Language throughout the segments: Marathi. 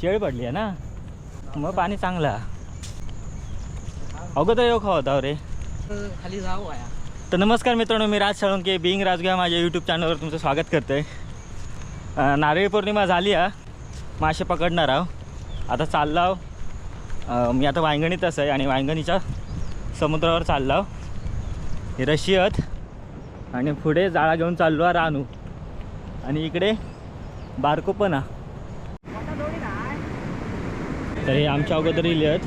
शेळ पडली आहे ना? मग पाणी चांगला. अगोदर येऊ खावा होता रे. खाली जाऊ तर नमस्कार मित्रांनो मी राज साळुंके बिंग राजगुया माझ्या यूट्यूब चॅनलवर तुमचं स्वागत करतो आहे नारळी पौर्णिमा झाली आ मासे पकडणार आहो. आता चाललो आहो. अं, मी आता वांगणीतच आहे आणि वांगणीच्या समुद्रावर चाललो आहो. हे रशियत. आणि पुढे जाळा घेऊन चाललो आहे रानू. आणि इकडे बारको पण हा. तर हे आमच्या अगोदर इले आहेत.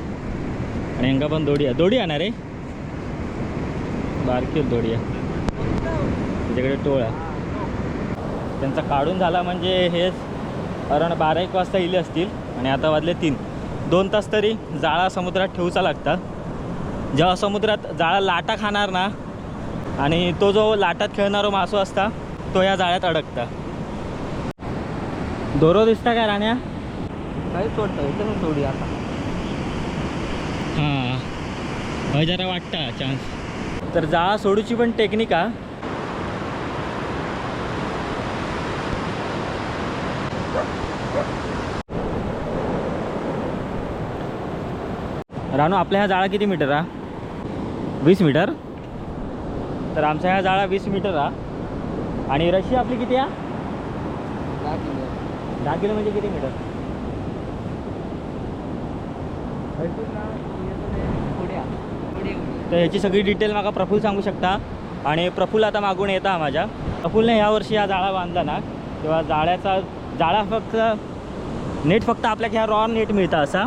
आणि हंगा पण दोडी आहे. दोडी आहे रे. बारकी दोडी आहे. त्याच्याकडे आहे. त्यांचा काढून झाला म्हणजे हेच कारण बारा एक वाजता इले असतील. आणि आता वाजले तीन. दोन तास तरी जाळा समुद्रात ठेवूचा लागता. जेव्हा समुद्रात जाळा लाटा खाणार ना आणि तो जो लाटात खेळणारो मासो असता तो या जाळ्यात अडकता. दोरो दिसता काय राण्या? काही सोडतो इथं सोडी आता. हां. हय जरा वाटता चान्स तर जाळा सोडूची पण टेक्निक हा. रानू आपल्या ह्या जाळा किती मीटर हा? वीस मीटर? तर आमचा ह्या जाळा वीस मीटर हा. आणि रशी आपली किती हा? दहा किलो. दहा किलो म्हणजे किती मीटर पुढे आ. पुढे तर ह्याची सगळी डिटेल मला प्रफुल सांगू शकता. आणि प्रफुल आता मागून येता माझ्या. प्रफुलने ह्या वर्षी हा जाळा बांधला ना तेव्हा जाळ्याचा जाळा फक्त नेट फक्त आपल्याक ह्या रॉ नेट मिळता असा.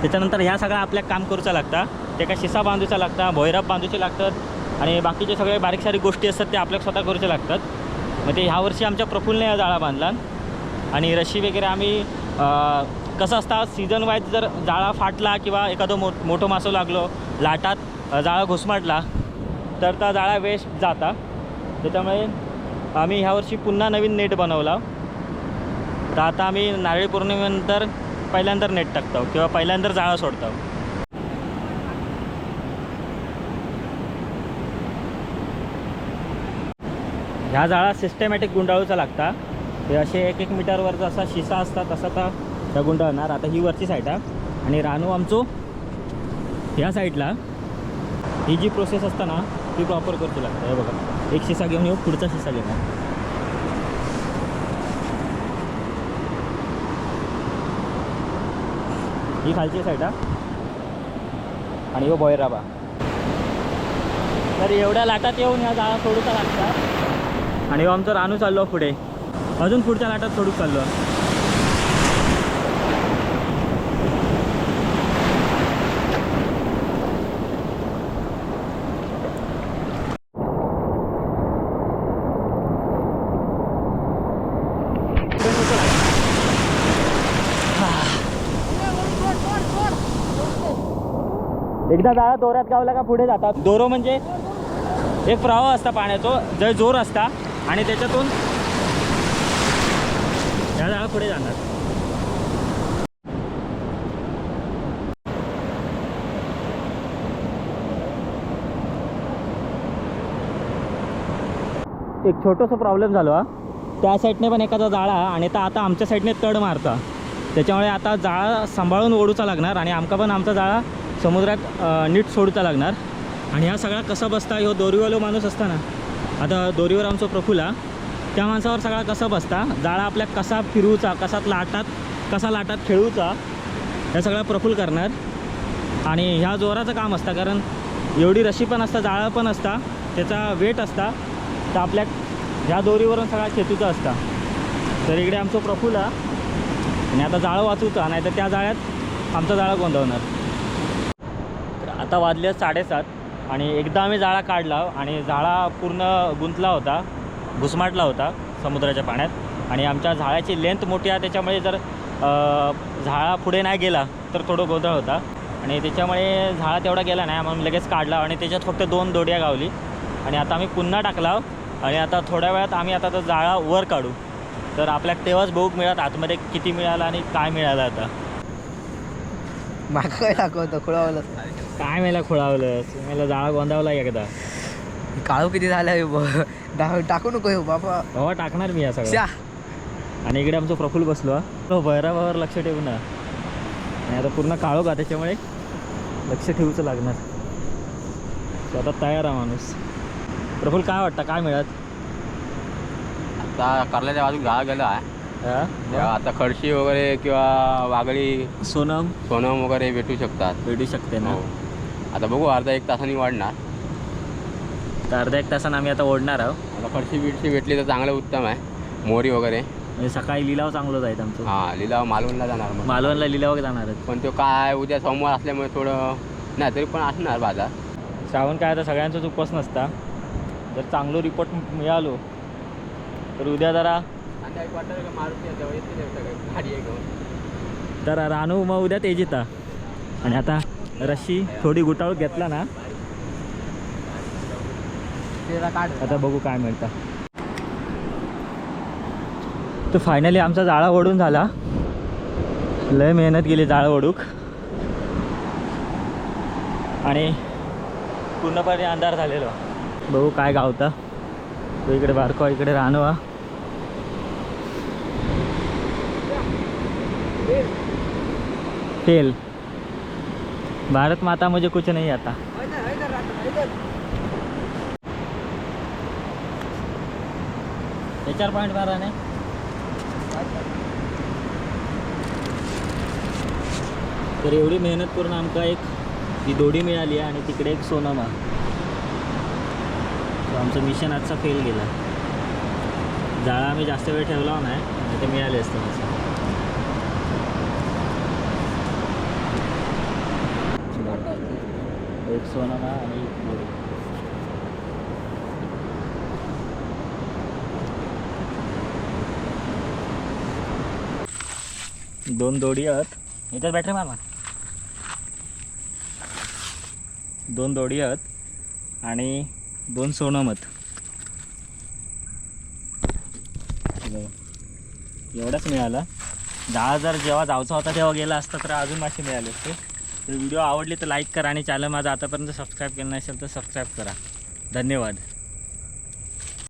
त्याच्यानंतर ह्या सगळ्या आपल्याक काम करूचा लागता. तेका शिसा बांधूचा लागता भैरप बांधूचे लागतात. आणि बाकीचे सगळे बारीक सारीक गोष्टी असतात ते आपल्याक स्वतः करूचे लागतात. मग ते ह्या वर्षी आमच्या प्रफुलने हा जाळा बांधला. आणि रशी वगैरे आम्ही कसं असतं सीझन वाईज जर जाळा फाटला किंवा एखादं मो मोठं मासो लागलो लाटात जाळा घुसमाटला तर त्या जाळा वेस्ट जाता. त्याच्यामुळे आम्ही ह्यावर्षी पुन्हा नवीन नेट बनवला. तर आता आम्ही नारळी पौर्णिमेनंतर पहिल्यांदा नेट टाकतो किंवा पहिल्यांदा जाळा सोडतो. ह्या जाळा सिस्टमॅटिक गुंडाळूचा लागता. हे असे एक एक मीटरवर जसा शिसा असता तसा तर त्या गुंडाळणार आता ही वरची साईड आहे आणि रानू आमचो ह्या साईडला ही जी प्रोसेस असता ना ती प्रॉपर करतो लागतं. हे बघा. एक शिसा घेऊन येऊ पुढचा शिसा घेणार ही खालची साईड हा. आणि हो बॉयराबा तर एवढ्या लाटात येऊन या जाळा सोडूचा लागतात आणि हो आमचं रानू चाललो पुढे. अजून पुढच्या लाटात सोडू चाललो. एकदा जाळा दोऱ्यात गावला का पुढे जातात. दोरो म्हणजे एक प्रवाह असता पाण्याचा जर जोर असता आणि त्याच्यातून ह्या जाळा पुढे जाणार. एक छोटंसं प्रॉब्लेम झालो हा. त्या साईडने पण एखादा जाळा आणि तर आता आमच्या साईडने तड मारता. त्याच्यामुळे आता जाळा सांभाळून ओढूचा लागणार आणि आमका पण आमचा जाळा समुद्रात नीट सोडूचा लागणार. आणि हा सगळा कसा बसता ह्यो दोरीवालो माणूस असता ना. आता दोरीवर आमचो प्रफुला त्या माणसावर सगळा कसा बसता जाळा आपल्या कसा फिरवूचा कसा लाटात कसा लाटात खेळूचा हे सगळा प्रफुल करणार. आणि ह्या जोराचं काम असतं कारण एवढी रशी पण असता जाळं पण असता त्याचा वेट असता तर आपल्या ह्या दोरीवरून सगळा खेचूचा असता. तर इकडे आमचं प्रफुल हा. आणि आता जाळं वाचूचा नाही तर त्या जाळ्यात आमचं जाळं गोंधवणार आता वाजले साडेसात आणि एकदा आम्ही जाळा काढला आणि जाळा पूर्ण गुंतला होता घुसमाटला होता समुद्राच्या पाण्यात. आणि आमच्या झाडाची लेंथ मोठी आहे त्याच्यामुळे जर झाळा झाडा पुढे नाही गेला तर थोडं गोंधळ होता. आणि त्याच्यामुळे झाडा तेवढा गेला नाही म्हणून लगेच काढला आणि त्याच्यात फक्त दोन दोड्या गावली. आणि आता आम्ही पुन्हा टाकला आणि आता थोड्या वेळात आम्ही आता तो जाळा वर काढू. तर आपल्याला तेव्हाच बघूक मिळत आतमध्ये किती मिळालं आणि काय मिळालं आता. मागं काय दाखवतो खुळावलं. काय मेला खोळावलं मला जाळा गोंधावला एकदा. काळू किती झालाय ब- दा- टाकू नको हे बाबा. बाबा टाकणार मी या सगळं. श्या. आणि इकडे आमचं प्रफुल्ल बसलो हा. तो भैराबावर लक्ष ठेवू ना आणि आता पूर्ण काळो का त्याच्यामुळे लक्ष ठेवूचं लागणार. आता तयार आहे माणूस. प्रफुल्ल काय वाटतं? काय मिळत आता कारल्याच्या बाजू घा गेला आहे. हा? आता खडशी वगैरे किंवा वागळी सोनम? सोनम वगैरे भेटू शकतात. भेटू शकते ना? हो. आता बघू अर्धा एक तासांनी वाढणार. तर अर्ध्या एक तासानं आम्ही आता ओढणार आहोत. आता खडशी बिडशी भेटली तर चांगलं उत्तम आहे. मोहरी वगैरे. म्हणजे सकाळी लिलाव चांगलं जाईल आमचं. हा लिलाव मालवणला जाणार मग. मालवणला लिलाव जाणार आहेत पण तो काय उद्या सोमवार असल्यामुळे थोडं नाही तरी पण असणार बाजार. श्रावण काय आता सगळ्यांचाच उपवास नसता. जर चांगलं रिपोर्ट मिळालो तर उद्या जरा आणि एक वाटतं का मारुती आहे, तेव्हा येतील सगळे गाडी आहे घेऊन तर रानू मग उद्या तेज येता आणि आता रशी थोडी गुटाळून घेतला ना. आता बघू काय मिळतं. तर फायनली आमचा जाळा ओढून झाला. लय मेहनत केली जाळं ओढूक. आणि पूर्णपणे अंधार झालेलो. बघू काय गावता. तो इकडे बारको इकडे राहणवा तेल भारत माता मुझे कुछ नहीं आता। चार पॉईंट बारा नाही तर एवढी मेहनत करून आमका एक ती दोडी मिळाली आहे आणि तिकडे एक सोनामा आमचं मिशन आजचा फेल गेला. जाळा आम्ही जास्त वेळ ठेवला नाही आणि ते मिळाले असते एक सोनमा आणि एक दोडी दोन दोडी आहेत. याच्यात बॅटरी मार ना दोन दोडी आहेत आणि दोन सोनमत. एवढाच मिळाला. दहा हजार जेव्हा जायचा होता तेव्हा गेला असता तर अजून मासे मिळाले असते. तर व्हिडिओ आवडली तर लाईक करा आणि चॅनल माझा आतापर्यंत सबस्क्राईब केलं नसेल तर सबस्क्राईब करा. धन्यवाद.